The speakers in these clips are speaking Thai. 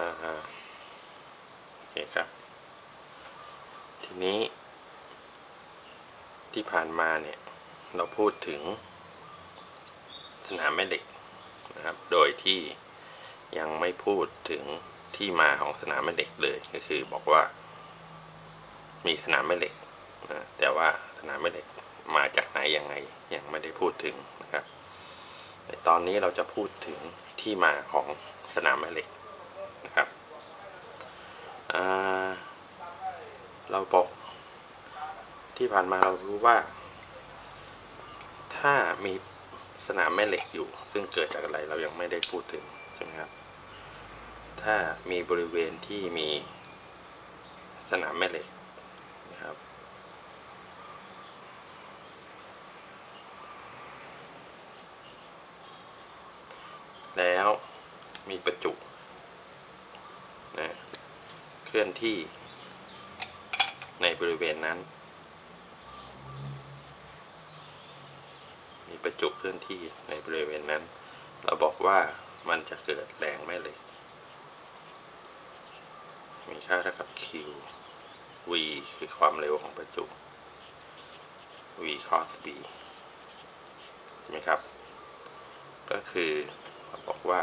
อ่าฮะโอเคครับ ทีนี้ที่ผ่านมาเนี่ย เราพูดถึงสนามแม่เหล็กนะครับ โดยที่ยังไม่พูดถึงที่มาของสนามแม่เหล็กเลยก็คือบอกว่า มีสนามแม่เหล็กนะแต่ว่าสนามแม่เหล็กมาจากไหนยังไงยังไม่ได้พูดถึงนะครับในตอนนี้เราจะพูดถึงที่มาของสนามแม่เหล็ก นะครับเราบอกที่ผ่านมาเรารู้ว่า ถ้ามีสนามแม่เหล็กอยู่ ซึ่งเกิดจากอะไรเรายังไม่ได้พูดถึงใช่ไหมครับ ถ้ามีบริเวณที่มีสนามแม่เหล็กนะครับแล้วมีประจุ ลื่อนที่ในบริเวณนั้น มีประจุเคลื่อนที่ในบริเวณนั้น เราบอกว่ามันจะเกิดแรงแม่เหล็ก มีค่าเท่ากับ q v คือความเร็วของประจุ v cos b ใช่ไหมครับ ก็คือเราบอกว่า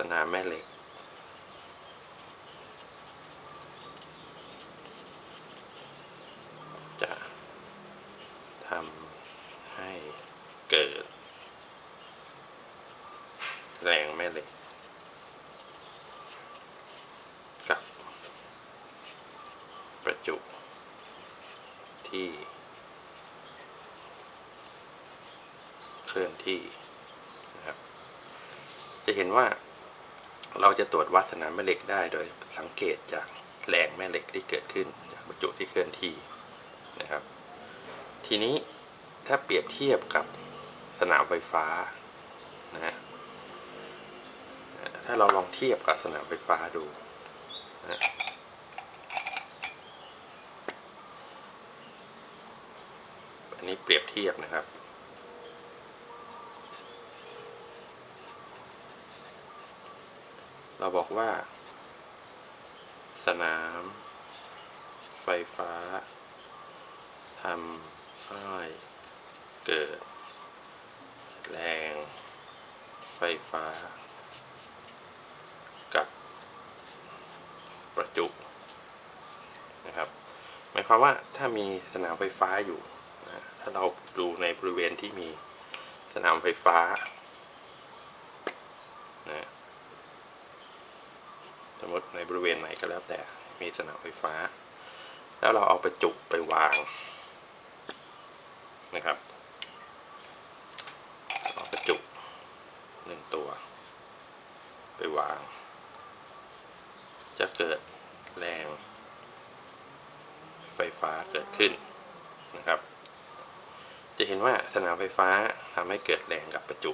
สนามแม่เหล็ก จะทำให้เกิด แรงแม่เหล็ก กับ ประจุ ที่ เคลื่อนที่นะครับจะเห็นว่า เราจะตรวจวัดสนามแม่เหล็กได้โดยสังเกตจากแรงแม่เหล็กที่เกิดขึ้น จากประจุที่เคลื่อนที่นะครับ ทีนี้ถ้าเปรียบเทียบกับสนามไฟฟ้านะฮะถ้าเราลองเทียบกับสนามไฟฟ้าดูนะอันนี้เปรียบเทียบนะครับ เราบอกว่า สนาม ไฟฟ้าทำให้เกิด แรง ไฟฟ้า กับ ประจุนะครับหมายความว่าถ้ามีสนามไฟฟ้าอยู่นะถ้าเราดูในบริเวณที่มีสนามไฟฟ้านะ มมติในบริเวณไหนก็แล้วแต่มีสนามไฟฟ้า แล้วเราเอาประจุไปวางนะครับเอาประจุหนึ่งตัว ไปวาง จะเกิดแรงไฟฟ้าเกิดขึ้นนะครับ จะเห็นว่าสนามไฟฟ้าทำให้เกิดแรงกับประจุ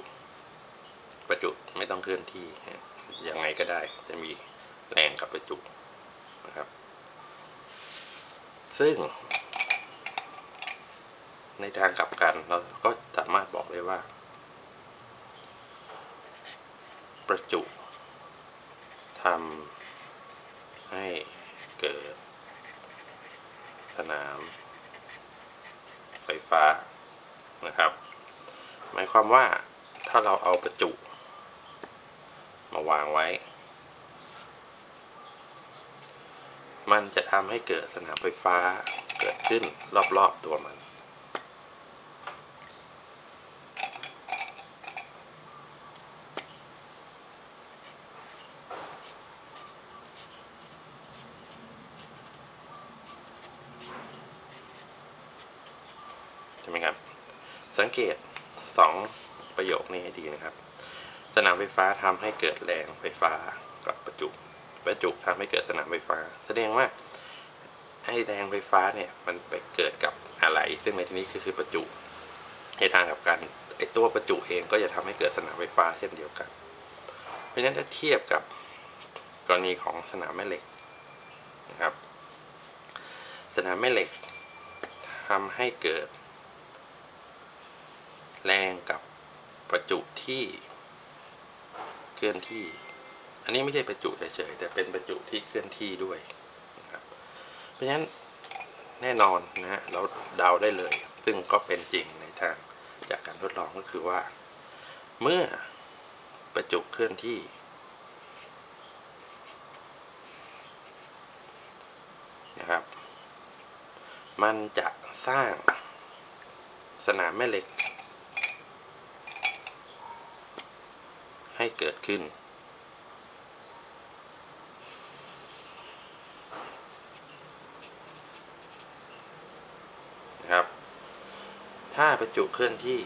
ประจุไม่ต้องเคลื่อนที่ยังไงก็ได้จะมี แรงกับประจุนะครับ ซึ่ง ในทางกลับกันเราก็สามารถบอกได้ว่า ประจุทำให้เกิด สนาม ไฟฟ้านะครับ หมายความว่าถ้าเราเอาประจุ มาวางไว้ มันจะทำให้เกิดสนามไฟฟ้าเกิดขึ้นรอบๆตัวมัน ใช่ไหมครับ สังเกตสองประโยคนี้ให้ดีนะครับ สนามไฟฟ้าทำให้เกิดแรงไฟฟ้ากับประจุ ประจุทำให้เกิดสนามไฟฟ้า แสดงว่าไอ้แรงไฟฟ้าเนี่ยมันไปเกิดกับอะไร ซึ่งในที่นี้คือคือประจุในทางกับกันไอ้ตัวประจุเองก็จะทำให้เกิดสนามไฟฟ้าเช่นเดียวกัน เพราะฉะนั้นถ้าเทียบกับกรณีของสนามแม่เหล็กนะครับ สนามแม่เหล็กทำให้เกิด แรงกับประจุที่เคลื่อนที่ อันนี้ไม่ใช่ประจุเฉยๆแต่เป็นประจุที่เคลื่อนที่ด้วยนะครับเพราะฉะนั้นแน่นอนนะฮะเราเดาได้เลย ซึ่งก็เป็นจริงในทางจากการทดลองก็คือว่า เมื่อประจุเคลื่อนที่ นะครับ มันจะสร้างสนามแม่เหล็ก ให้เกิดขึ้น นะครับ ถ้าประ จุเคลื่อนที่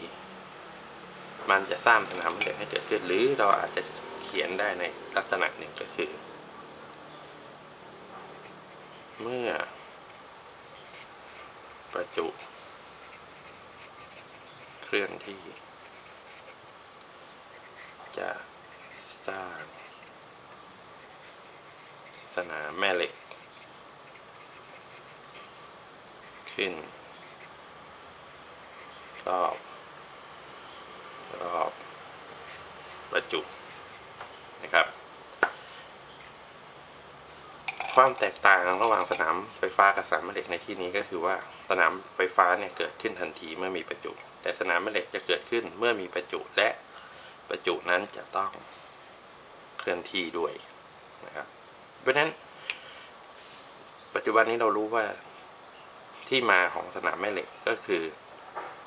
มันจะสร้างสนามแม่เหล็กให้เกิดขึ้น หรือเราอาจจะเขียนได้ในลักษณะหนึ่งก็คือ เมื่อ ประจุ เคลื่อนที่ จะสร้างสนามแม่เหล็ก ขึ้น รอบรอบประจุนะครับ ความแตกต่างระหว่างสนามไฟฟ้ากับสนามแม่เหล็กในที่นี้ก็คือว่าสนามไฟฟ้าเนี่ยเกิดขึ้นทันทีเมื่อมีประจุ แต่สนามแม่เหล็กจะเกิดขึ้นเมื่อมีประจุและประจุนั้นจะต้องเคลื่อนที่ด้วยนะครับเพราะฉะนั้น ปัจจุบันนี้เรารู้ว่าที่มาของสนามแม่เหล็กก็คือ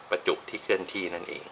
ประจุที่เคลื่อนที่นั่นเอง